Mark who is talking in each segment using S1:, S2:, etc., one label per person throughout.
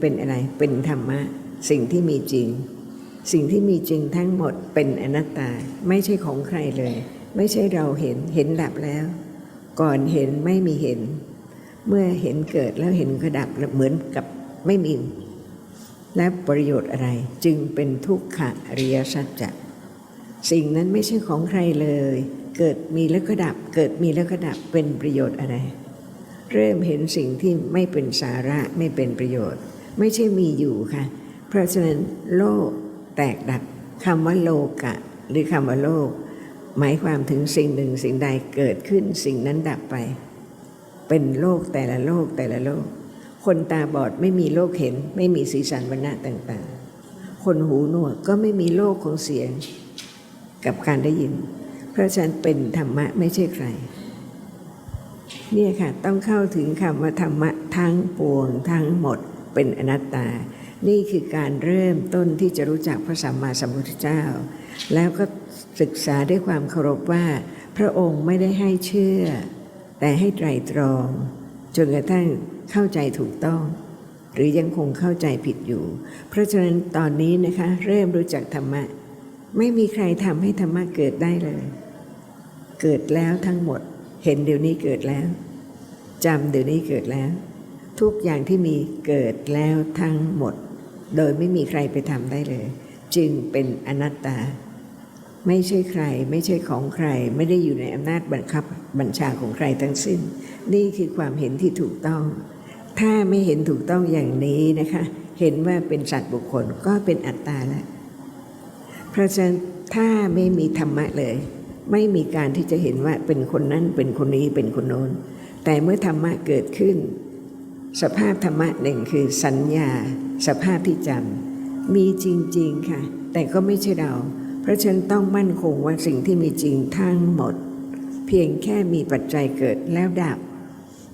S1: เป็นอะไร เป็นธรรมะ สิ่งที่มีจริง สิ่งที่มีจริงทั้งหมดเป็นอนัตตา ไม่ใช่ของใครเลย ไม่ใช่เราเห็น เห็นดับแล้ว ก่อนเห็นไม่มีเห็น เมื่อเห็นเกิดแล้วเห็นก็ดับเหมือนกับไม่มี และประโยชน์อะไรจึงเป็นทุกขะอริยสัจจะสิ่งนั้นไม่ใช่ของใครเลย เกิดมีแล้วก็ดับ เกิดมีแล้วก็ดับ เป็นประโยชน์อะไร เริ่มเห็นสิ่งที่ไม่เป็นสาระไม่เป็นประโยชน์ ไม่ใช่มีอยู่ค่ะ เพราะฉะนั้นโลกแตกดับคำว่าโลกะ หรือคำว่าโลก หมายความถึงสิ่งหนึ่งสิ่งใดเกิดขึ้นสิ่งนั้นดับไป เป็นโลกแต่ละโลกแต่ละโลก คนตาบอดไม่มีโลกเห็น ไม่มีสีสันวรรณะต่างๆ คนหูหนวกก็ไม่มีโลกของเสียง กับการได้ยิน เพราะฉะนั้นเป็นธรรมะไม่ใช่ใครเนี่ยค่ะต้องเข้าถึงคำว่าธรรมะทั้งปวงทั้งหมด เป็นอนัตตา นี่คือการเริ่มต้นที่จะรู้จักพระสัมมาสัมพุทธเจ้า แล้วก็ศึกษาด้วยความเคารพว่า พระองค์ไม่ได้ให้เชื่อ แต่ให้ไตรตรองจนกระทั่งเข้าใจถูกต้อง หรือยังคงเข้าใจผิดอยู่ เพราะฉะนั้นตอนนี้นะคะ เริ่มรู้จักธรรมะ ไม่มีใครทำให้ธรรมะเกิดได้เลย เกิดแล้วทั้งหมด เห็นเดี๋ยวนี้เกิดแล้วจำเดี๋ยวนี้เกิดแล้ว ทุกอย่างที่มีเกิดแล้วทั้งหมด โดยไม่มีใครไปทำได้เลย จึงเป็นอนัตตา ไม่ใช่ใคร ไม่ใช่ของใคร ไม่ได้อยู่ในอำนาจบังคับบัญชาของใครทั้งสิ้น นี่คือความเห็นที่ถูกต้อง ถ้าไม่เห็นถูกต้องอย่างนี้นะคะ เห็นว่าเป็นสัตว์บุคคลก็เป็นอัตตาแล้วเพราะฉะนั้นถ้าไม่มีธรรมะเลย ไม่มีการที่จะเห็นว่าเป็นคนนั้นเป็นคนนี้เป็นคนโน้นแต่เมื่อธรรมะเกิดขึ้น สภาพธรรมะหนึ่งคือสัญญา สภาพที่จำมีจริง ๆ ค่ะ แต่ก็ไม่ใช่เรา เพราะฉันต้องมั่นคงว่าสิ่งที่มีจริงทั้งหมด เพียงแค่มีปัจจัยเกิดแล้วดับ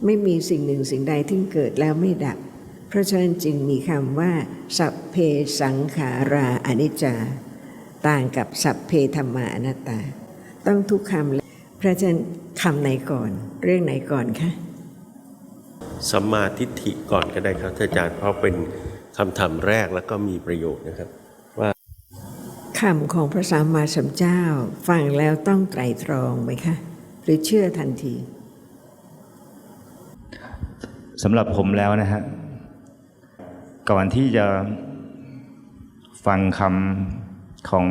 S1: ไม่มีสิ่งหนึ่งสิ่งใดที่เกิดแล้วไม่ดับ เพราะฉะนั้นจึงมีคำว่า สัพเพสังขาราอนิจจา ต่างกับสัพเพธรรมาอนัตตา ต้องทุกคำเลยเพระฉะนั้นคำไหนก่อน เรื่องไหนก่อนคะ
S2: สัมมาทิฏฐิก่อนก็ได้ครับท่านอาจารย์เพราะเป็นคำถามแรกแล้วก็มีประโยชน์นะครับ ว่า
S1: คำของพระสัมมาสัมพุทธเจ้าฟังแล้วต้องไตรตรองไหมคะ หรือเชื่อทันที
S3: สำหรับผมแล้วนะฮะก่อนที่จะฟังคำของ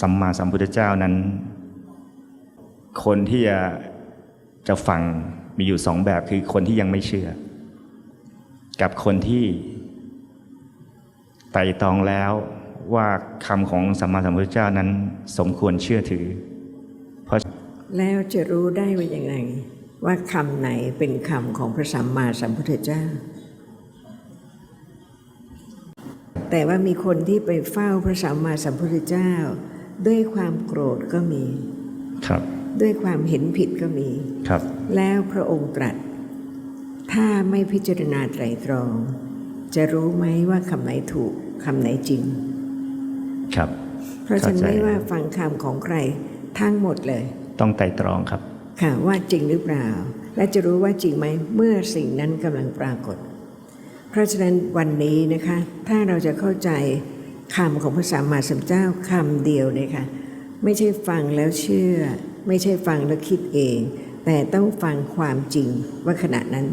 S3: สัมมาสัมพุทธเจ้านั้น คนที่จะจะฟัง มีอยู่สองแบบคือคนที่ยังไม่เชื่อ กับคนที่ไต่ตรองแล้วว่าคำของสัมมาสัมพุทธเจ้านั้น สมควรเชื่อถือ เพราะ
S1: แล้วจะรู้ได้ว่ายังไง ว่าคำไหนเป็นคำของพระสัมมาสัมพุทธเจ้า แต่ว่ามีคนที่ไปเฝ้าพระสัมมาสัมพุทธเจ้า ด้วยความโกรธก็มี
S3: ครับ
S1: ด้วยความเห็นผิดก็มี
S3: ครับ
S1: แล้วพระองค์ตรัส ถ้าไม่พิจารณาไตรตรอง จะรู้ไหมว่าคำไหนถูกคำไหนจริง
S3: ครับ
S1: เพราะฉะนั้น
S3: เข้าใจ
S1: ไม่ว่าฟังคำของใครทั้งหมดเลย
S3: ต้องไต่ตรองครับ
S1: ค่ะว่าจริงหรือเปล่า และจะรู้ว่าจริงไหมเมื่อสิ่งนั้นกำลังปรากฏ เพราะฉะนั้นวันนี้นะคะ ถ้าเราจะเข้าใจคำของพระสัมมาสัมพุทธเจ้าคำเดียวเนี่ยค่ะ ไม่ใช่ฟังแล้วเชื่อ ไม่ใช่ฟังแล้วคิดเอง แต่ต้องฟังความจริงว่าขณะนั้น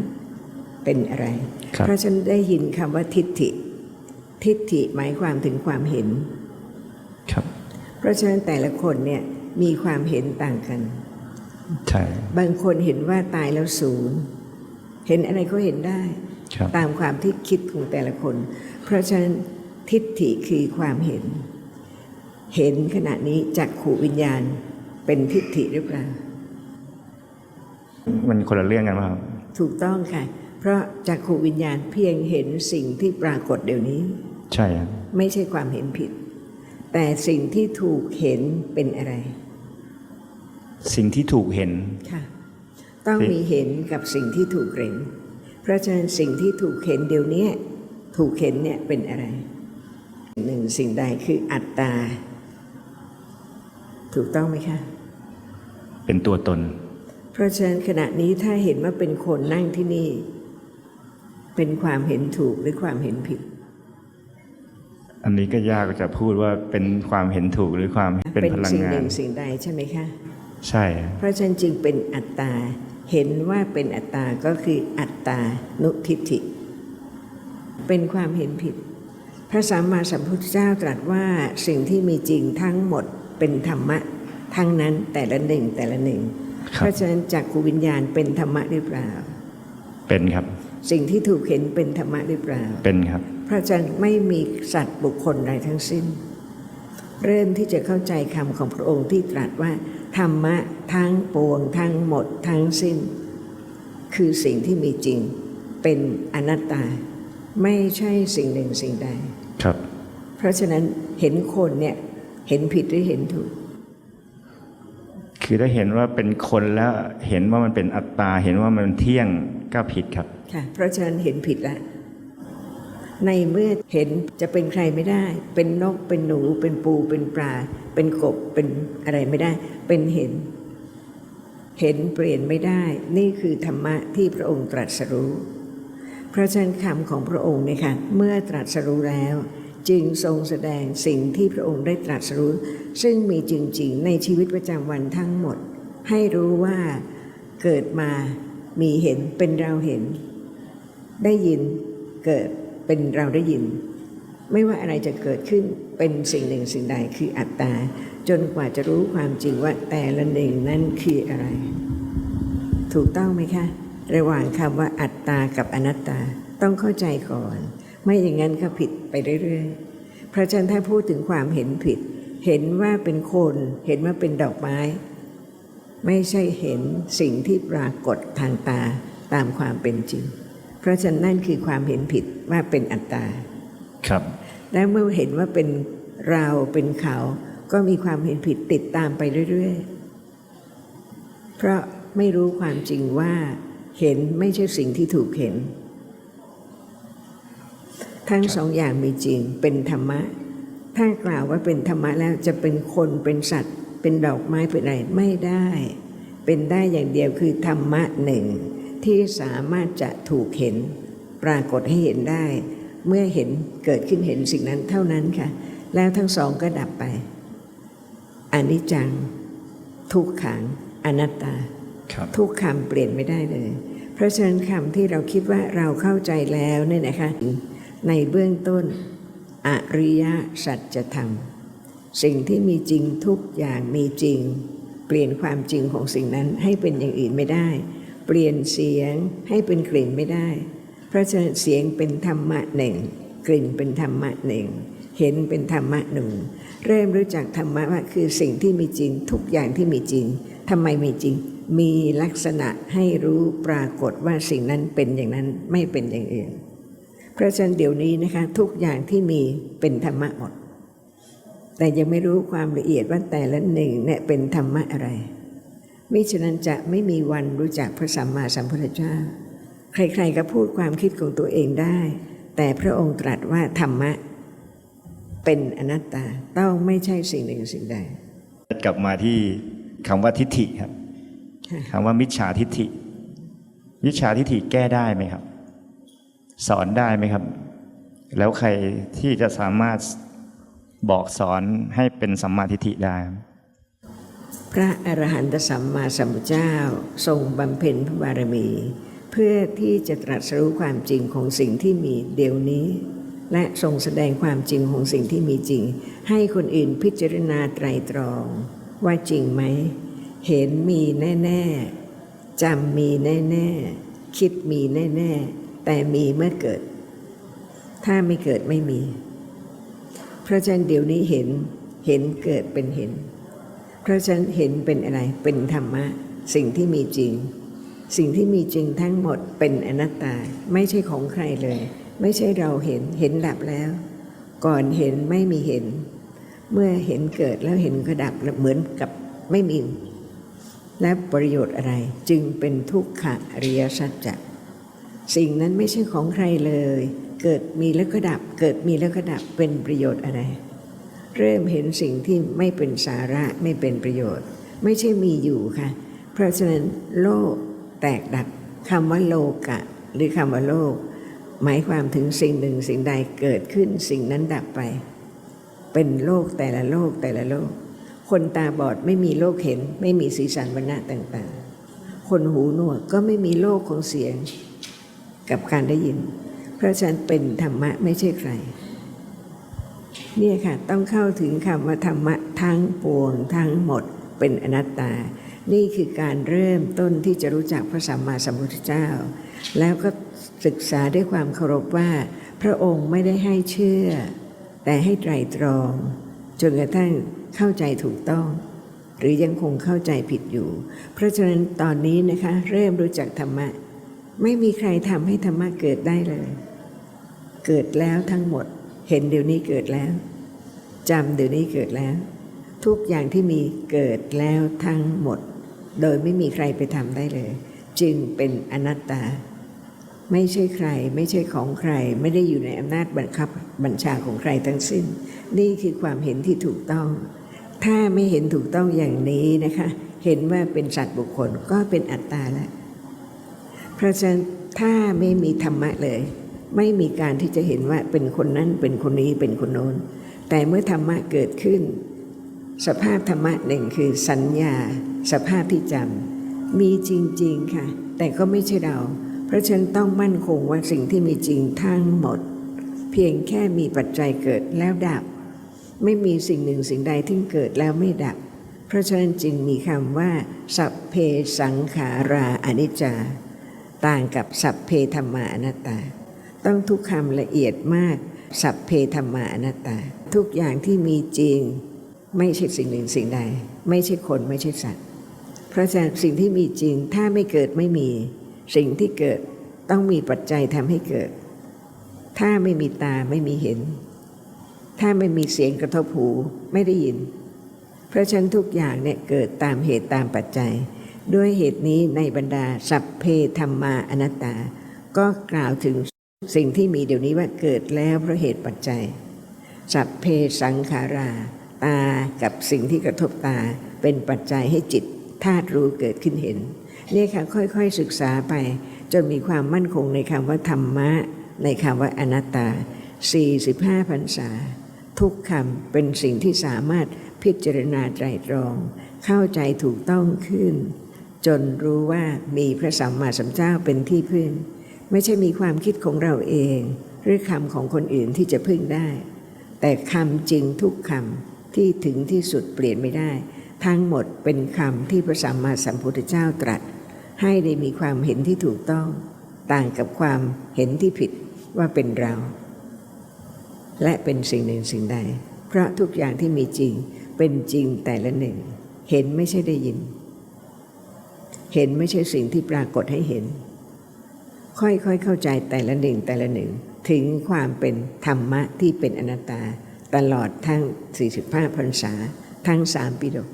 S1: เป็นอะไร
S3: ครับ
S1: เพราะฉะนันได้ยินคำว่าทิฏฐิ ทิฏฐิหมายความถึงความเห็น
S3: ครับ
S1: เพราะฉะนั้นแต่ละคนเนี่ยมีความเห็นต่างกัน
S3: ใช่
S1: บางคนเห็นว่าตายแล้วศูนย์เห็นอะไรก็เห็นได้
S3: ครับ
S1: ตามความที่คิดของแต่ละคน เพราะฉะนั้นทิฏฐิคือความเห็น เห็นขณะนี้จากขู่วิญญาณ เป็นทิฏฐิหรือเปล่า
S3: มันคนละเรื่องกันป่ะครับ
S1: ถูกต้องค่ะ เพราะจากขู่วิญญาณเพียงเห็นสิ่งที่ปรากฏเดี๋ยวนี้
S3: ใช่ครับ
S1: ไม่ใช่ความเห็นผิด แต่สิ่งที่ถูกเห็นเป็นอะไร
S3: สิ่งที่ถูกเห็น
S1: ค่ะ ต้องมีเห็นกับสิ่งที่ถูกเห็น เพราะฉะนั้นสิ่งที่ถูกเห็นเดี๋ยวนี้ถูกเห็นเนี่ยเป็นอะไรหนึ่งสิ่งใดคืออัตตา ถูกต้องไหมคะ
S3: เป็นตัวตน
S1: เพราะฉะนั้นขณะนี้ถ้าเห็นว่าเป็นคนนั่งที่นี่ เป็นความเห็นถูกหรือความเห็นผิด
S3: อันนี้ก็ยากจะพูดว่าเป็นความเห็นถูกหรือความเป็นพลัง
S1: สิ่ง
S3: งา
S1: ห
S3: น
S1: นึ่งสิ่งใดใช่ไหมคะ
S3: ใช่
S1: เพราะฉะนั้นจึงเป็นอัตตาเห็นว่าเป็นอัตตาก็คืออัตตานุทิฏฐิ เป็นความเห็นผิด พระสัมมาสัมพุทธเจ้าตรัสว่าสิ่งที่มีจริงทั้งหมดเป็นธรรมะ ทั้งนั้นแต่ละหนึ่งแต่ละหนึ่ง
S3: ค
S1: เพ
S3: รับ
S1: ราะฉะนั้นจักขูวิญญาณเป็นธรรมะหรือเปล่า
S3: เป็นครับ
S1: สิ่งที่ถูกเห็นเป็นธรรมะหรือเปล่า
S3: เป็นครับ
S1: เพราะฉะนั้นไม่มีสัตว์บุคคลใดทั้งสิ้น เริ่มที่จะเข้าใจคำของพระองค์ที่ตรัสว่า ธรรมะทั้งปวงทั้งหมดทั้งสิ้น คือสิ่งที่มีจริงเป็นอนัตตา ไม่ใช่สิ่งหนึ่งสิ่งใด
S3: ครับ
S1: เพราะฉะนั้นเห็นคนเนี่ยเห็นผิดหรือเห็นถูก
S3: คือถ้าเห็นว่าเป็นคนแล้วเห็นว่ามันเป็นอัตตา เห็นว่ามันเที่ยงก็ผิดครับ
S1: ค่ะเพราะฉะนั้นเห็นผิดแล้วในเมื่อเห็นจะเป็นใครไม่ได้ เป็นนกเป็นหนูเป็นปูเป็นปลา เป็นกบเป็นอะไรไม่ได้ เป็นเห็น เห็นเปลี่ยนไม่ได้ นี่คือธรรมะที่พระองค์ตรัสรู้ เพราะฉะนั้นคำของพระองค์เนี่ยค่ะเมื่อตรัสรู้แล้ว จึงทรงแสดงสิ่งที่พระองค์ได้ตรัสรู้ ซึ่งมีจริงๆ ในชีวิตประจำวันทั้งหมด ให้รู้ว่าเกิดมามีเห็นเป็นเราเห็น ได้ยินเกิดเป็นเราได้ยิน ไม่ว่าอะไรจะเกิดขึ้นเป็นสิ่งหนึ่งสิ่งใดคืออัตตา จนกว่าจะรู้ความจริงว่าแต่ละหนึ่งนั้นคืออะไร ถูกต้องไหมคะ ระหว่างคำว่าอัตตากับอนัตตาต้องเข้าใจก่อน ไม่อย่างนั้นก็ผิดไปเรื่อยๆเพราะฉะนั้นถ้าพูดถึงความเห็นผิด เห็นว่าเป็นคน เห็นว่าเป็นดอกไม้ ไม่ใช่เห็นสิ่งที่ปรากฏทางตาตามความเป็นจริง เพราะฉะนั้นนั่นคือความเห็นผิดว่าเป็นอัตตา
S3: ครับ
S1: และเมื่อเห็นว่าเป็นเราเป็นเขา ก็มีความเห็นผิดติดตามไปเรื่อยๆ เพราะไม่รู้ความจริงว่าเห็นไม่ใช่สิ่งที่ถูกเห็น ทั้งสองอย่างมีจริงเป็นธรรมะ ถ้ากล่าวว่าเป็นธรรมะแล้วจะเป็นคนเป็นสัตว์ เป็นดอกไม้เป็นอะไรไม่ได้ เป็นได้อย่างเดียวคือธรรมะหนึ่ง ที่สามารถจะถูกเห็น ปรากฏให้เห็นได้ เมื่อเห็นเกิดขึ้นเห็นสิ่งนั้นเท่านั้นค่ะ แล้วทั้งสองก็ดับไปอนิจจัง ทุกขังอนัตตา
S3: ครับ
S1: ทุกคำเปลี่ยนไม่ได้เลย เพราะฉะนั้นคำที่เราคิดว่าเราเข้าใจแล้วเนี่ยนะคะ ในเบื้องต้น อริยสัจธรรม สิ่งที่มีจริงทุกอย่างมีจริง เปลี่ยนความจริงของสิ่งนั้นให้เป็นอย่างอื่นไม่ได้ เปลี่ยนเสียงให้เป็นกลิ่นไม่ได้ เพราะฉะนั้นเสียงเป็นธรรมะหนึ่ง กลิ่นเป็นธรรมะหนึ่ง เห็นเป็นธรรมะหนึ่ง เริ่มรู้จักธรรมะว่าคือสิ่งที่มีจริงทุกอย่างที่มีจริงทำไมมีจริงมีลักษณะให้รู้ปรากฏว่าสิ่งนั้นเป็นอย่างนั้นไม่เป็นอย่างอื่น เพราะฉะนั้นเดี๋ยวนี้นะคะ ทุกอย่างที่มีเป็นธรรมะหมด แต่ยังไม่รู้ความละเอียดว่าแต่ละหนึ่งเนี่ยเป็นธรรมะอะไรมิฉะนั้นจะไม่มีวันรู้จักพระสัมมาสัมพุทธเจ้า ใครๆก็พูดความคิดของตัวเองได้ แต่พระองค์ตรัสว่าธรรมะ เป็นอนัตตาต้องไม่ใช่สิ่งหนึ่งสิ่งใด
S3: กลับมาที่คำว่าทิฏฐิครับ
S1: ค่ะ
S3: คำว่ามิจฉาทิฏฐิมิจฉาทิฏฐิแก้ได้ไหมครับ สอนได้ไหมครับ แล้วใครที่จะสามารถบอกสอนให้เป็นสัมมาทิฏฐิได้
S1: พระอรหันตสัมมาสัมพุทธเจ้าทรงบำเพ็ญพระบารมี เพื่อที่จะตรัสรู้ความจริงของสิ่งที่มีเดี๋ยวนี้ และทรงแสดงความจริงของสิ่งที่มีจริง ให้คนอื่นพิจารณาไตรตรอง ว่าจริงไหม เห็นมีแน่ ๆจำมีแน่ ๆ คิดมีแน่ ๆ แต่มีเมื่อเกิด ถ้าไม่เกิดไม่มี เพราะฉะนั้นเดี๋ยวนี้เห็นเห็นเกิดเป็นเห็น เพราะฉะนั้นเห็นเป็นอะไรเป็นธรรมะ สิ่งที่มีจริง สิ่งที่มีจริงทั้งหมดเป็นอนัตตาไม่ใช่ของใครเลย ไม่ใช่เราเห็นเห็นดับแล้ว ก่อนเห็นไม่มีเห็น เมื่อเห็นเกิดแล้วเห็นก็ดับเหมือนกับไม่มีและประโยชน์อะไรจึงเป็นทุกขะริยสัจจะ สิ่งนั้นไม่ใช่ของใครเลย เกิดมีแล้วก็ดับ เกิดมีแล้วก็ดับเป็นประโยชน์อะไร เริ่มเห็นสิ่งที่ไม่เป็นสาระไม่เป็นประโยชน์ ไม่ใช่มีอยู่ค่ะ เพราะฉะนั้นโลกแตกดับคำว่าโลกะ หรือคำว่าโลก หมายความถึงสิ่งหนึ่งสิ่งใดเกิดขึ้นสิ่งนั้นดับไป เป็นโลกแต่ละโลกแต่ละโลก คนตาบอดไม่มีโลกเห็น ไม่มีสีสันวรรณะต่างๆ คนหูหนวกก็ไม่มีโลกของเสียง กับการได้ยิน เพราะฉันเป็นธรรมะไม่ใช่ใคร เนี่ยค่ะต้องเข้าถึงคำว่าธรรมะทั้งปวงทั้งหมดเป็นอนัตตา นี่คือการเริ่มต้นที่จะรู้จักพระสัมมาสัมพุทธเจ้า แล้วก็ศึกษาด้วยความเคารพว่า พระองค์ไม่ได้ให้เชื่อ แต่ให้ไตรตรองจนกระทั่งเข้าใจถูกต้อง หรือยังคงเข้าใจผิดอยู่ เพราะฉะนั้นตอนนี้นะคะ เริ่มรู้จักธรรมะ ไม่มีใครทำให้ธรรมะเกิดได้เลย เกิดแล้วทั้งหมด เห็นเดี๋ยวนี้เกิดแล้วจำเดี๋ยวนี้เกิดแล้ว ทุกอย่างที่มีเกิดแล้วทั้งหมด โดยไม่มีใครไปทำได้เลย จึงเป็นอนัตตา ไม่ใช่ใคร ไม่ใช่ของใคร ไม่ได้อยู่ในอำนาจบังคับบัญชาของใครทั้งสิ้น นี่คือความเห็นที่ถูกต้อง ถ้าไม่เห็นถูกต้องอย่างนี้นะคะ เห็นว่าเป็นสัตว์บุคคลก็เป็นอัตตาแล้ว เพราะฉะนั้นถ้าไม่มีธรรมะเลย ไม่มีการที่จะเห็นว่าเป็นคนนั้นเป็นคนนี้เป็นคนโน้น แต่เมื่อธรรมะเกิดขึ้น สภาพธรรมะหนึ่งคือสัญญา สภาพที่จำมีจริง ๆ ค่ะ แต่ก็ไม่ใช่เรา เพราะฉะนั้นต้องมั่นคงว่าสิ่งที่มีจริงทั้งหมด เพียงแค่มีปัจจัยเกิดแล้วดับ ไม่มีสิ่งหนึ่งสิ่งใดที่เกิดแล้วไม่ดับ เพราะฉะนั้นจึงมีคำว่า สัพเพสังขาราอนิจจา ต่างกับสัพเพธรรมาอนัตตา ต้องทุกคำละเอียดมาก สัพเพธรรมาอนัตตา ทุกอย่างที่มีจริง ไม่ใช่สิ่งหนึ่งสิ่งใด ไม่ใช่คนไม่ใช่สัตว์ เพราะฉะนั้นสิ่งที่มีจริงถ้าไม่เกิดไม่มี สิ่งที่เกิดต้องมีปัจจัยทำให้เกิด ถ้าไม่มีตาไม่มีเห็น ถ้าไม่มีเสียงกระทบหูไม่ได้ยิน เพราะฉะนั้นทุกอย่างเนี่ยเกิดตามเหตุตามปัจจัย ด้วยเหตุนี้ในบรรดาสัพเพธรรมาอนัตตา ก็กล่าวถึงสิ่งที่มีเดี๋ยวนี้ว่าเกิดแล้วเพราะเหตุปัจจัย สัพเพสังขารา ตากับสิ่งที่กระทบตาเป็นปัจจัยให้จิตธาตุรู้เกิดขึ้นเห็นนี่ค่ะค่อยๆศึกษาไป จนมีความมั่นคงในคำว่าธรรมะ ในคำว่าอนัตตา 45พรรษา ทุกคำเป็นสิ่งที่สามารถพิจารณาไตรตรอง เข้าใจถูกต้องขึ้น จนรู้ว่ามีพระสัมมาสัมพุทธเจ้าเป็นที่พึ่ง ไม่ใช่มีความคิดของเราเอง หรือคำของคนอื่นที่จะพึ่งได้ แต่คำจริงทุกคำที่ถึงที่สุดเปลี่ยนไม่ได้ ทั้งหมดเป็นคำที่พระสัมมาสัมพุทธเจ้าตรัส ให้ได้มีความเห็นที่ถูกต้อง ต่างกับความเห็นที่ผิดว่าเป็นเรา และเป็นสิ่งหนึ่งสิ่งใด เพราะทุกอย่างที่มีจริงเป็นจริงแต่ละหนึ่ง เห็นไม่ใช่ได้ยิน เห็นไม่ใช่สิ่งที่ปรากฏให้เห็น ค่อยๆเข้าใจแต่ละหนึ่งแต่ละหนึ่ง ถึงความเป็นธรรมะที่เป็นอนัตตา ตลอดทั้ง 45พรรษา ทั้งสามปีดก